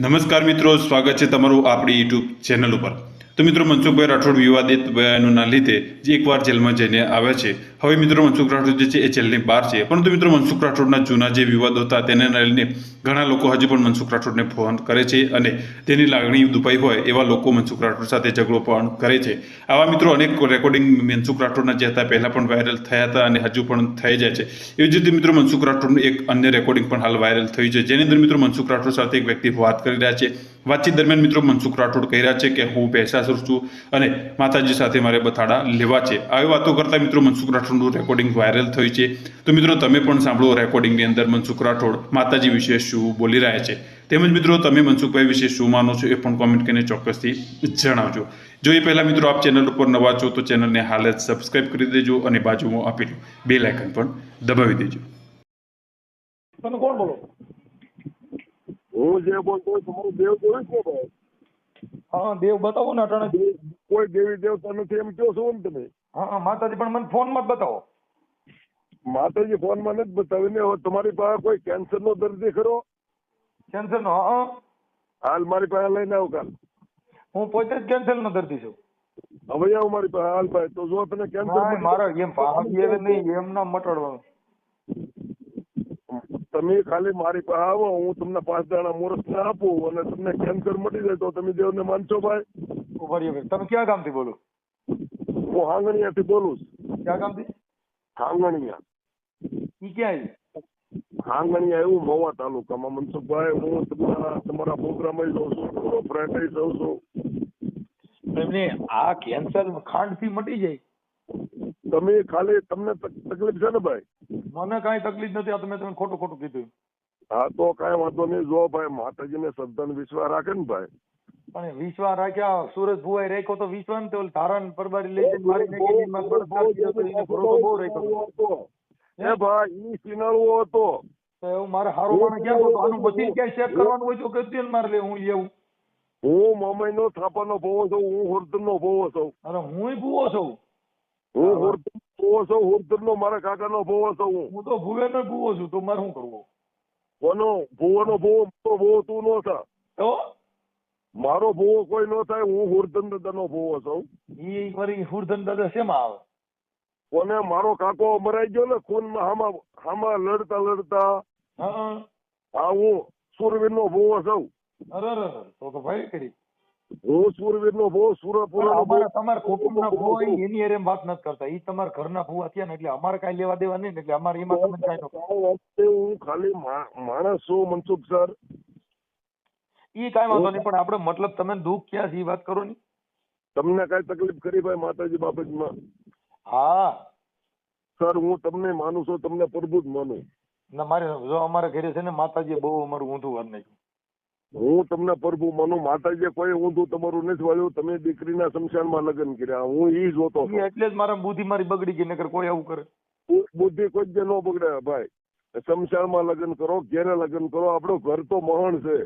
નમસ્કાર મિત્રો, સ્વાગત છે તમારું આપણી યુટ્યુબ ચેનલ ઉપર. તો મિત્રો, મનસુખભાઈ રાઠોડ વિવાદિત બયાનોના લીધે જે એકવાર જેલમાં જઈને આવ્યા છે. હવે મિત્રો, મનસુખ રાઠોડ જે છે એ જેલની બહાર છે. પરંતુ મિત્રો, મનસુખ રાઠોડના જૂના જે વિવાદો હતા, તેને લઈને ઘણા લોકો હજી પણ મનસુખ રાઠોડને ફોન કરે છે અને તેની લાગણી દુભાઈ હોય એવા લોકો મનસુખ રાઠોડ સાથે ઝઘડો પણ કરે છે. આવા મિત્રો અનેક રેકોર્ડિંગ મનસુખ રાઠોડના જે હતા, પહેલાં પણ વાયરલ થયા હતા અને હજુ પણ થઈ જાય છે. એવી જ રીતે મિત્રો મનસુખ રાઠોડનું એક અન્ય રેકોર્ડિંગ પણ હાલ વાયરલ થયું છે, જેની અંદર મિત્રો મનસુખ રાઠોડ સાથે એક વ્યક્તિ વાત કરી રહ્યા છે. વાતચીત દરમિયાન મિત્રો મનસુખ રાઠોડ કહી રહ્યા છે કે, હું ભેંસાસુર છું અને માતાજી સાથે મારે બથાડા લેવા છે. આવી વાતો કરતા મિત્રો મનસુખ રાઠોડનું રેકોર્ડિંગ વાયરલ થયું છે. તો મિત્રો તમે પણ સાંભળો રેકોર્ડિંગની અંદર મનસુખ રાઠોડ માતાજી વિશે શું બોલી રહ્યા છે. તેમજ મિત્રો તમે મનસુખભાઈ વિશે શું માનો છો એ પણ કોમેન્ટ કરીને ચોક્કસથી જણાવજો. જો એ પહેલા મિત્રો આપ ચેનલ ઉપર નવા છો તો ચેનલને હાલ જ સબસ્ક્રાઈબ કરી દેજો અને બાજુમાં આપેલું બે લાયકન પણ દબાવી દેજો. તમે કોણ બોલો? હું જે બોલતો હોય તમારું દેવ જોયું છે ભાઈ. હા દેવ બતાવો ને અટાણે. કોઈ દેવી દેવતા નથી એમ કહો છો એમ તમે. હા હા માતાજી પણ મને ફોનમાં જ બતાવો. માતાજી ફોનમાં નથી બતાવીને તમારી પાસે કોઈ કેન્સર નો દર્દી ખરો? કેન્સર નો હાલ મારી પાસે લઈને આવું કાલ. હું પોતે જ કેન્સર નો દર્દી છું. હવે આવું મારી પાસે હાલ ભાઈ. તો જો તને કેન્સર ના, મારા એમ પાહી નહીં એમ ના મટાડવાનું. તમે ખાલી મારી પાસે આવો હું તમને પાંચ દાણા મુહૂર્ત ને આપું અને તમને કેન્સર મટી જાય તો તમે દેવને માનશો ભાઈ? ઊભા રહ્યો ભાઈ. તમે ક્યાં ગામથી બોલો? હું હાંગણીયાથી બોલું છું. ક્યાં ગામથી? હાંગણીયા. ઈ ક્યાં આવ્યું એવું મહુવા તાલુકામાં મનસુખભાઈ હું તમારા તમારા પ્રોગ્રામમાં જોઉં છું ફ્રેન્ડ જઉં છું એમને આ કેન્સર ખાંડથી મટી જાય તમે ખાલી તમને તકલીફ છે ને ભાઈ મને કાંઈ તકલીફ નથી આ તમે તમે ખોટું ખોટું કીધું હા તો કાંઈ વાંધો નહીં જો ભાઈ માતાજીને ને ને વિશ્વાસ રાખે ને ભાઈ પણ વિશ્વાસ રાખ્યા સુરજ ભુવાઈ રાખ્યો તો વિશ્વાસ ને તો ઓલી ધારણ પરબારી લઈ જઈને મારી નાખી બહુ રાખ્યો. એ ભાઈ ઈ સિનાળવો હતો. તો એવું મારે હારો માણસ ક્યાં હતો? આનું બધી ક્યાંય ચેક કરવાનું હોય તો કે મારે લે હું લેવું હું મમઈનો થાપાનો ભોવો છું હું હુરદરનો ભોવો છું. અરે હું ભૂવો છું? હું હુરદર ભોવો છું હુરદરનો મારા કાકાનો ભોવો છું હું. તો ભૂવે નો ભૂવો છું તો મારે શું કરવું? કોનો? ભૂવો નો ભૂવો મારો ભૂવો તું નો થા. તો? મારો ભૂવો કોઈ નો થાય હું હુરધન દાદા નો ભૂવો છું. ઈ વળી હુરધન દાદા શેમાં આવે? કોને મારો કાકો મરાઈ ગયો ને ખૂન હામાં હામાં લડતા લડતા હા હા. હું સુરવીરનો ભોવો છું અરે તો તો ભાઈ કરી. હું સુરવીરનો ભોવો સુરપુરાનો ભોવો અમારા તમારા કુટુંબના ભૂવા હોય એની હારે વાત નથી કરતા. ઈ તમારા ઘરના ભૂવા થયા ને એટલે અમારે કાંઈ લેવા દેવા નહીં એટલે અમારે એમાં તમે કાંઈ ન કરો. કાંઈ વખતે હું ખાલી માણસ છું મનસુખ સર. ઈ કાઈ વાંધો નહીં પણ આપણે મતલબ તમે દુઃખ ક્યાં છે વાત કરો ને. તમને કઈ તકલીફ કરી ભાઈ માતાજી બાબતમાં હા. સર હું તમને માનું છું તમને પ્રભુ જ માનું. ના મારે જો અમારા ઘરે છે ને માતાજી બહુ અમારું ઊંધું વાર નાખ્યું. હું તમને પ્રભુ માનું માતાજી કોઈ ઊંધું તમારું નથી વાળ્યું તમે દીકરીના શમશાનમાં લગ્ન કર્યા હું ઈ જોતો એટલે જ મારા બુદ્ધિ મારી બગડી ગઈ નકર કોઈ આવું કરે. બુદ્ધિ કોઈ જ ન બગડે ભાઈ. શમશાનમાં લગ્ન કરો ઘેરે લગ્ન કરો આપણું ઘર તો મહાન છે.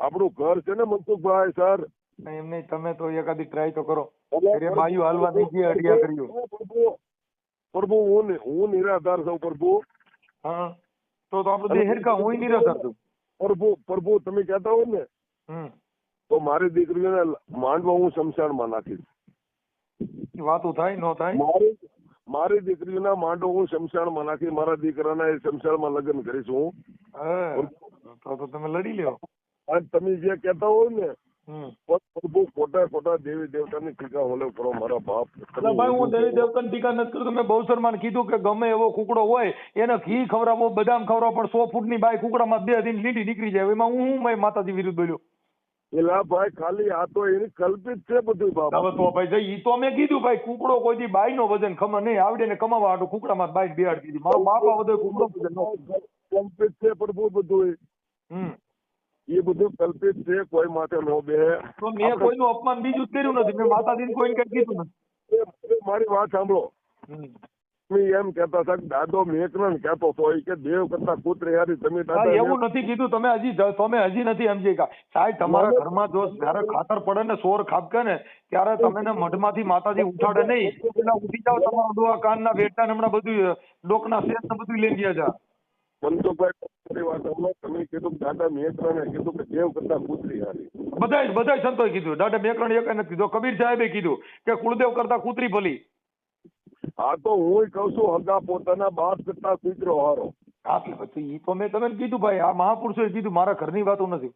આપણું ઘર છે ને મનસુખભાઈ સર? એમ નહીં તમે તો એકાદી ટ્રાય તો કરો. એટલે બાયું હાલવા નહીં જે અડિયા કર્યું. પ્રભુ હું નિ- હું નિરાધાર છું પ્રભુ. હા. તો તો આપણું દેહ કા હું નિરાધાર છું. પ્રભુ પ્રભુ તમે કહેતા હો ને તો મારી દીકરીને માંડવા હું શમશાનમાં નાખીશ. વાતો થાય નો થાય? મારી મારી દીકરીના માંડો હું શમશાનમાં નાખી મારા દીકરાના એ શમશાનમાં લગ્ન કરીશ. હું. તો તમે લડી લ્યો. અને તમે જે કહેતા હોય ને પ્રભુ ખોટા ખોટા દેવી દેવતાની ટીકા હોલે કરો મારા બાપ. ભાઈ હું દેવી દેવતાની ટીકા નથી કરતો. મેં બહુસરમાને કીધું કે ગમે એવો કુકડો હોય એને ઘી ખવડાવો બદામ ખવડાવો પણ સો ફૂટની બાય કુકડામાં બે દિન લીટી નીકળી જાય. એમાં હું હું મેં માતાજી વિરુદ્ધ બોલ્યો? એલા ભાઈ ખાલી આ તો એની કલ્પિત છે બધું બાપ. હવે તો ભાઈ જઈ ઈ તો મેં કીધું ભાઈ કુકડો કોઈ દી બાઈ નો વજન ખબર નહીં. આવડે ને કમાવા હાટુ કુકડામાં બાઈ બેહાડી દીધી. મારો બાપા બધો કુકડો વજન કલ્પિત છે પ્રભુ બધું હમ. એ બધું કલ્પિત છે કોઈ માટે નો બે. તો મેં કોઈનું અપમાન બીજું કર્યું નથી. મેં માતાજીને કોઈને કઈ કીધું નથી. મારી વાત સાંભળો. એમ કેતા હતા કે દાદો મેકરણ કેતો હતો કે દેવ કરતા કૂતરી હારી તમે દાદા એવું નથી કીધું. તમે હજી તમે હજી નથી સમજી ગયા સાહેબ તમારા ઘરમાં જો જયારે ખાતર પડે ને સોર ખાબકે ને ત્યારે તમે ને મઢમાંથી માતાજી ઉઠાડે નહીં. પેલા ઉઠી જાવ તમારા કાન કાનના ને હમણાં બધું ડોકના શેર ને બધું લઈ ગયા જા. મનસુખભાઈ તમારી તમે કીધું દાદા મેકરાને કીધું કે દેવ કરતા પુત્રી હારી. બધાય બધા સંતોએ કીધું. દાદા મેકરણ એક નથી કીધું. કબીર સાહેબે કીધું કે કુળદેવ કરતા કૂતરી ભલી. આ તો હું કઉ છું હગા પોતાના બાપ કરતા કુતરો હારો. હા પછી ઈ તો મેં તમે કીધું ભાઈ. આ મહાપુરુષોએ કીધું મારા ઘરની વાતો નથી.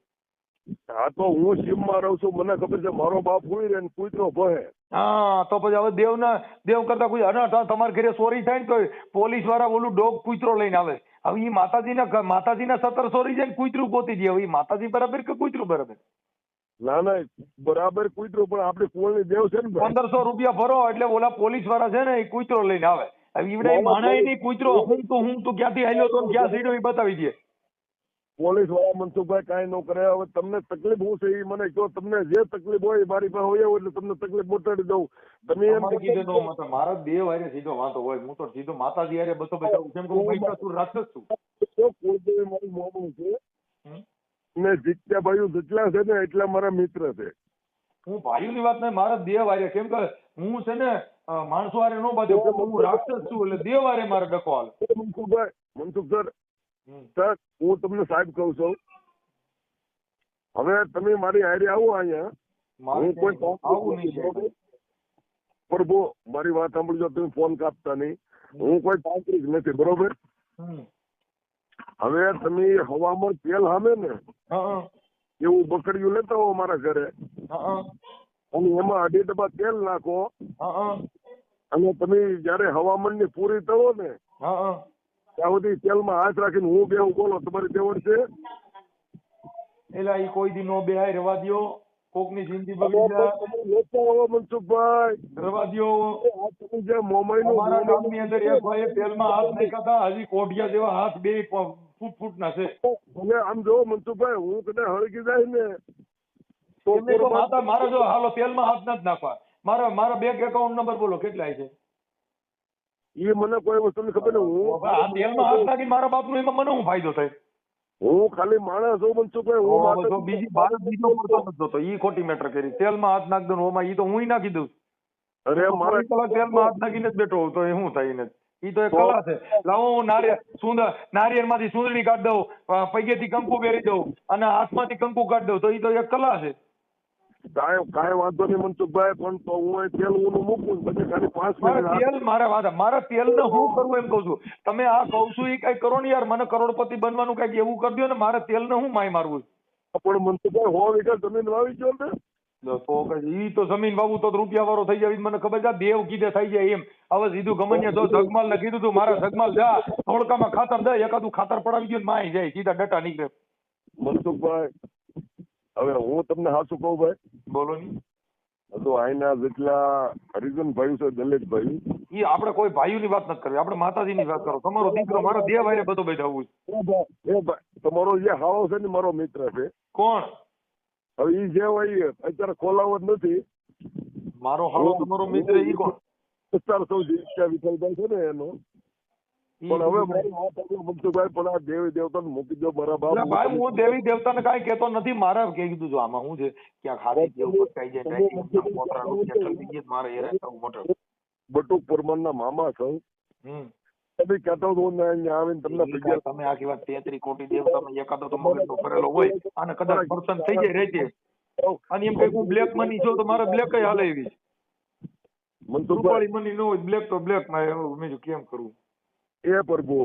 આ તો હું સીમમાં રહું છું. મને ખબર છે મારો બાપ હોય રે ને કૂતરો ભહે. હા તો પછી હવે દેવના દેવ કરતા કોઈ અના તમારે ઘરે ચોરી થાય ને તો પોલીસવાળા ઓલું ડોગ કૂતરો લઈને આવે. હવે ઈ માતાજીના માતાજીના સતર ચોરી જાય કુતરું કૂતરું જાય. હવે માતાજી બરાબર કે કુતરું બરાબર? ના ના બરાબર કૂતરો પણ આપણે કુળની દેવ છે ને પંદરસો રૂપિયા ભરો એટલે ઓલા પોલીસવાળા છે ને એ કૂતરો લઈને આવે. હવે ઈવડે ઈ માણાય નહીં કૂતરો હું તો હું તો ક્યાંથી આવ્યો તો ક્યાં સીડો એ બતાવી દે? પોલીસવાળા મનસુખભાઈ કાંઈ ન કરે. હવે તમને તકલીફ હું છે એ મને કહો. તમને જે તકલીફ હોય એ મારી પાસે હોય એટલે તમને તકલીફ પહોંચાડી દઉં. તમે એમ કીધું મારો દેવ હારે સીધો વાંધો હોય. હું તો સીધો માતાજી હારે બસો બચાવું કેમ કે હું મહિષાસુર રાક્ષસ છું. કુળદેવી મારું મોડું છે. ને જીત્યા ભાઈઓ જેટલા છે ને એટલા મારા મિત્ર છે. હું ભાઈઓની વાત નહીં મારા દેવ હારે કેમ કે હું છે ને માણસો હારે નો બાજુ હું રાક્ષસ છું એટલે દેવ હારે મારે ડકો હાલ. મનસુખભાઈ મનસુખ સર. સર હું તમને સાહેબ કહું છું. હવે તમે મારી હારે આવો અહીંયા. હું કોઈ આવું નહીં પ્રભુ મારી વાત સાંભળજો તમે ફોન કાપતા નહીં. હું કોઈ તાંત્રિક નથી બરોબર? હવે તમે હવામાં તેલ હામે ને એવું બકડીયું લેતા હો મારા ઘરે. અને એમાં અઢી ડબ્બા તેલ નાખો. અને તમે જયારે હવામાનની પૂરી થવો ને ત્યાં સુધી તેલમાં હાથ રાખીને હું બે બોલો તમારી તેવડ છે? એલા ઈ કોઈ દી નો બેહાય રવા દ્યો. કોકની જિંદગી બગડી જાય. લેતા મનસુખભાઈ. રવા દ્યો. તમે જે મોમાઈ અમારા ગામની અંદર એક ભાઈએ તેલમાં હાથ નાખ્યા હતા. હજી કોઢિયા જેવા હાથ બે ફૂટ ફૂટ ના છે ભલે આમ જો મનસુખભાઈ હું કદાચ હળગી જાય ને તો મારા જો હાલો તેલમાં હાથ નથી નાખવા. મારા મારા બેંક એકાઉન્ટ નંબર બોલો કેટલાય છે? એ મને કોઈ વસ્તુની ખબર નહીં. હું આ તેલમાં હાથ નાખી મારા બાપનો એમાં મને હું ફાયદો થાય? હું ખાલી માણસ છું મનસુખભાઈ હું ઓહો, માતા- તો બીજી બાર બીજો પડતો નથી ઈ ખોટી મેટર કરી. તેલમાં હાથ નાખ દઉં ઓમાં ઈ તો હું નાખી દઉં. અરે મારે કલાક તેલમાં હાથ નાખીને જ બેઠો તો એ હું થાય ને ઈ તો એક કલા છે. લાવો હું નારિયેળ સુંદર નારિયેળમાંથી સુંદરી કાઢ દઉં પૈગેથી કંકુ પહેરી દઉં અને હાથમાંથી કંકુ કાઢ દઉં તો ઈ તો એક કલા છે. કાંઈ કાંઈ વાંધો નહીં મનસુખભાઈ પણ તો હું અહીં તેલ ઊનું મૂકું પછી ખાલી પાંચ મિનિટ તેલ મારા વાત મારા તેલને હું કરવું એમ કહું છું. તમે આ કહું છું એ કઈ કરો ને યાર મને કરોડપતિ બનવાનું કંઈક એવું કરી દો ને મારે તેલને હું માય મારવું પણ મનસુખભાઈ હો વીઘા જમીન વાવી ગયો ને? તો ઈ તો જમીન વાવું તો રૂપિયા વાળો થઈ જાય મને ખબર છે દેવ કીધે થઈ જાય એમ. હવે સીધું ગમન્ય તો જગમાલ ને કીધું તું મારા જગમાલ જા થોડકામાં ખાતર દે એકાદું ખાતર પડાવી ગયું માય જાય સીધા ડટા નીકળે. મનસુખભાઈ હવે હું તમને હાચું કહું ભાઈ બોલો ની તો અહીંના જેટલા હરિજન ભાઈ છે દલિત ભાઈ એ આપણે કોઈ ભાઈઓની વાત નથી કરવી. આપણે માતાજીની વાત કરો. તમારો દીકરો મારો દેવ ભાઈ બધો બેઠાવું છે. એ ભાઈ તમારો જે હાવો છે ને મારો મિત્ર છે. કોણ? હવે ઈ જે હોય અત્યારે ખોલાવો જ નથી. મારો હાળો તમારો મિત્ર એ કોણ? સૌથી ઈચ્છા વિઠ્ઠલભાઈ છે ને એનો. પણ હવે? મારી વાત મનસુખભાઈ પણ આ દેવી દેવતા મૂકી દો મારા બાપ ભાઈ હું દેવી દેવતાને કઈ કહેતો નથી મારે કહી દીધું છું આમાં હું છે? ક્યાંક હારે જેવું જાય મારે એ મોટર બટુક પરમારના મામા છો. તમે કહેતા હો તો અહીંયા આવીને તમને તમે આખી વાત તેત્રી કોટી દેવતામાં એકાદો તો મગજનો કરેલો હોય અને કદાચ પર્સન થઈ જાય રહેતી અને એમ કઈ હું બ્લેક મની છો તો મારે બ્લેક હાલે એવી મનસુખભાઈ. મની ન હોય બ્લેક તો બ્લેકમાં મેં કેમ કરવું એ પ્રભુ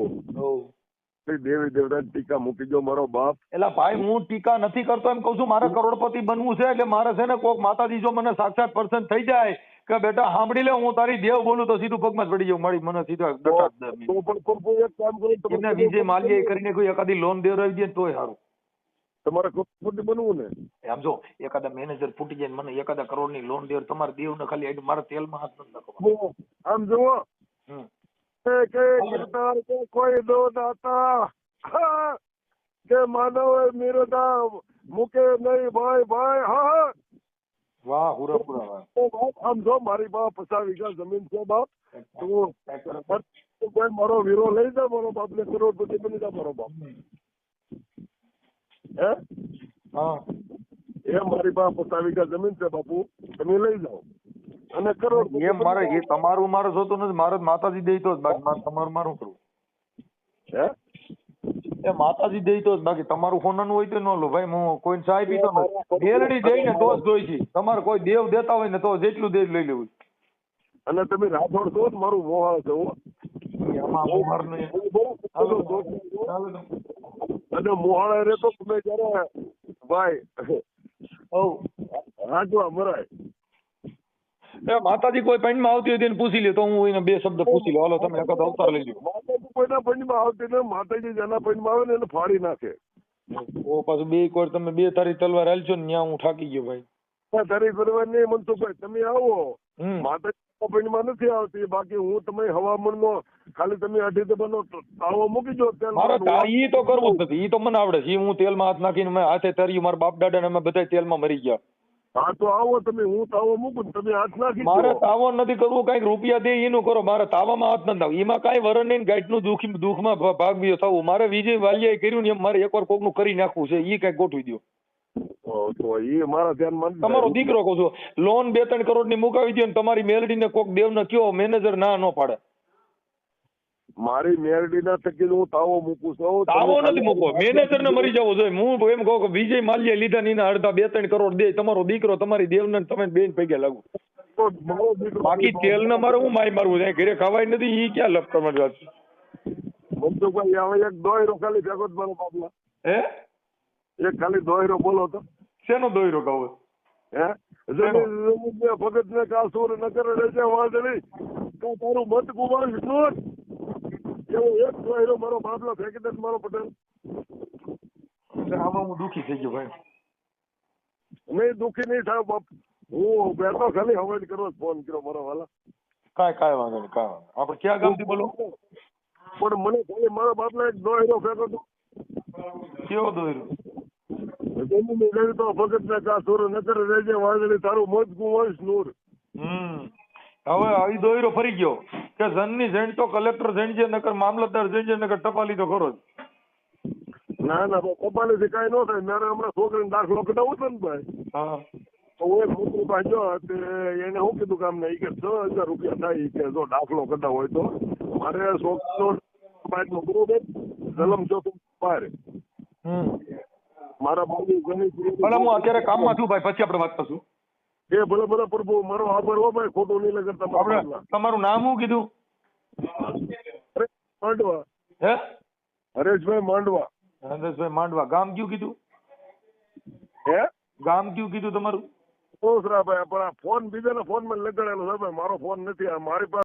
દેવી દેવતાની ટીકા મૂકી દો મારો બાપ. એટલે ભાઈ હું ટીકા નથી કરતો એમ કઉ છું મારે કરોડપતિ બનવું છે એટલે મારે છે ને કોક માતાજી જો મને સાક્ષાત પર્સન થઈ જાય કે બેટા સાંભળી લે હું તારી દેવ બોલું તો સીધું પગમાં જ પડી જાઉં મારી મને સીધો. તો પણ પ્રભુ એક કામ કરો તમે એમને વિજય માલ્ય કરીને કોઈ એકાદી લોન દેવડાવી દે ને તોય સારું તમારે કરોડપતિ બનવું ને? એમ જો એકાદા મેનેજર ફૂટી જાય મને એકાદા કરોડની લોન દેવ તમારે દેવ ને ખાલી મારા તેલમાં હાથ નથી નાખવા આમ જુઓ હમ. કે કે કે કોઈ દો દાતા. કે માનવ મિરદા મુકે નહીં ભાઈ ભાઈ. હા વાહ હુરા પૂરા વાહ આમ જો મારી પાસે પચાસ વીઘા જમીન છે બાપ. તું તું કોઈ મારો વીરો લઈ જા મારો બાપ ને કરોડપતિ બની જા મારો બાપ. હે? હા. એ મારી બાપ પચાસ વીઘા જમીન છે બાપુ. તમે લઈ જાઓ. અને કરોડ એમ મારે એ તમારું મારે જોતું નથી મારે માતાજી દેતો તો જ બાકી મારે તમારું મારું કરવું? હે? એ માતાજી દે તો જ, બાકી તમારું હોનાનું હોય તો ન લો ભાઈ હું કોઈને ચાય પીતો નથી મેલડી જઈને તો જ જોઈ છે. તમારે કોઈ દેવ દેતા હોય ને તો જેટલું દેજ લઈ લેવું. અને તમે રાઠોડ છો જ મારું મોહાળ છે હો. હું તો. અને મોહાળે રહેતો તમે જયારે ભાઈ હઉ. હાજવા મરાય. એ માતાજી કોઈ પંડમાં આવતી હોય તો પૂછી લે તો હું એને બે શબ્દ પૂછી લો. હાલો તમે એક અવતાર લઈ લો માતાજી કોઈના પંડમાં આવતી ને માતાજી જેના પંડમાં આવે ને એને ફાડી નાખે. ઓ પાછું બે કોર તમે બે તારી તલવાર હાલશો ને ત્યાં હું થાકી ગયો ભાઈ. તારી કરવા નહીં મનસુખભાઈ તમે આવો. હમ. માતાજી પંડમાં નથી આવતી બાકી હું તમે હવામાનનો ખાલી તમે અઢી દબાનો તાવો મૂકી દો તેલ મારે ઈ તો કરવું જ નથી ઈ તો મને આવડે છે. હું તેલમાં હાથ નાખીને મેં હાથે તર્યું મારા બાપ દાદા ને અમે બધા તેલમાં મરી ગયા. હા તો આવો તમે હું તાવો મૂકું તમે હાથ નાખી મારે તાવો નથી કરવું કંઈક રૂપિયા દે એનું કરો. મારે તાવામાં હાથ નથી નાખવું. એમાં કાંઈ વરણ નહીં ગાંઠનું દુઃખ દુઃખમાં ભાગ બીજો થવું. મારે વિજય વાલિયાએ કર્યું ને એમ મારે એકવાર કોકનું કરી નાખવું છે. એ કંઈક ગોઠવી દો તમારો દીકરો કહું છું લોન બે ત્રણ કરોડની મુકાવી દો ને તમારી મેલડીને કોક દેવ ને કયો મેનેજર ના ન પાડે. મારી મેરડીના થકી હું તાવો મૂકું છું. તાવો નથી મૂકો મેનેજર ને મરી જવો જોઈએ હું એમ કહું કે વિજય માલ્યા લીધા ને અડધા બે ત્રણ કરોડ દે. તમારો દીકરો તમારી દેવ ને તમે બેન પૈકી લાગુ. બાકી તેલ ને મારે હું માય મારવું છે? ઘરે ખવાય નથી ઈ ક્યાં લપ તમારી વાત? મનસુખભાઈ હવે એક દોયરો ખાલી ભેગો જ મારો બાપલા હે? એક ખાલી દોયરો બોલો તો. શેનો દોયરો કહો? હે? જમીન ભગત ને કાસુર ન કરે રહેજે વાંદળી તો તારું મત કુમાર વિષ્ણુ એવો એક દોયરો મારો બાપલો ફેંકી દે મારો પટેલ. આમાં હું દુખી થઈ ગયો ભાઈ. નહીં દુખી નહીં થાય બાપ. હું બેઠો ખાલી હવે કરવા જ ફોન કર્યો મારો વાલા. કાંઈ કાંઈ વાંધો નહીં કાંઈ વાંધો આપણે ક્યાં ગામથી બોલો? પણ મને ખાલી મારા બાપલા એક દોયરો ફેંકો તો. કેવો દોયરો જમીન તો ભગત ને કા સુર ન રેજે વાંધો વાંદળી તારું મોજ કુંવર નૂર. હમ. હવે આવી દોયરો ફરી ગયો. કે જનની જણ તો કલેક્ટર જણ છે નકર મામલતદાર જણ છે નકર ટપાલી તો ખરો જ. ના ના કપાલી થી કઈ ન થાય. મારે હમણાં છોકરીને દાખલો કઢાવવો છે ને ભાઈ. હા. તો હું એક છોકરું પાસે તે એને શું કીધું કામ નહીં કે છ હજાર રૂપિયા થાય કે જો દાખલો કઢાવ હોય તો. મારે છોકરો પાંચમો બરોબર જલમ ચોથું પાર મારા બાબુ ભલે હું અત્યારે કામમાં છું ભાઈ. પછી આપણે વાત કરશું. એ ભલે ભલે પ્રભુ મારો આભાર હો ભાઈ ખોટું નહીં તમારું આપણે તમારું નામ શું કીધું? માંડવા. હે? હરેશભાઈ માંડવા. હરેશભાઈ માંડવા. ગામ કયું કીધું? હે? ગામ કયું કીધું તમારું? ઓસરા ભાઈ પણ આ ફોન બીજાના ફોનમાં લગાડેલો છે ભાઈ મારો ફોન નથી આ મારી પાસે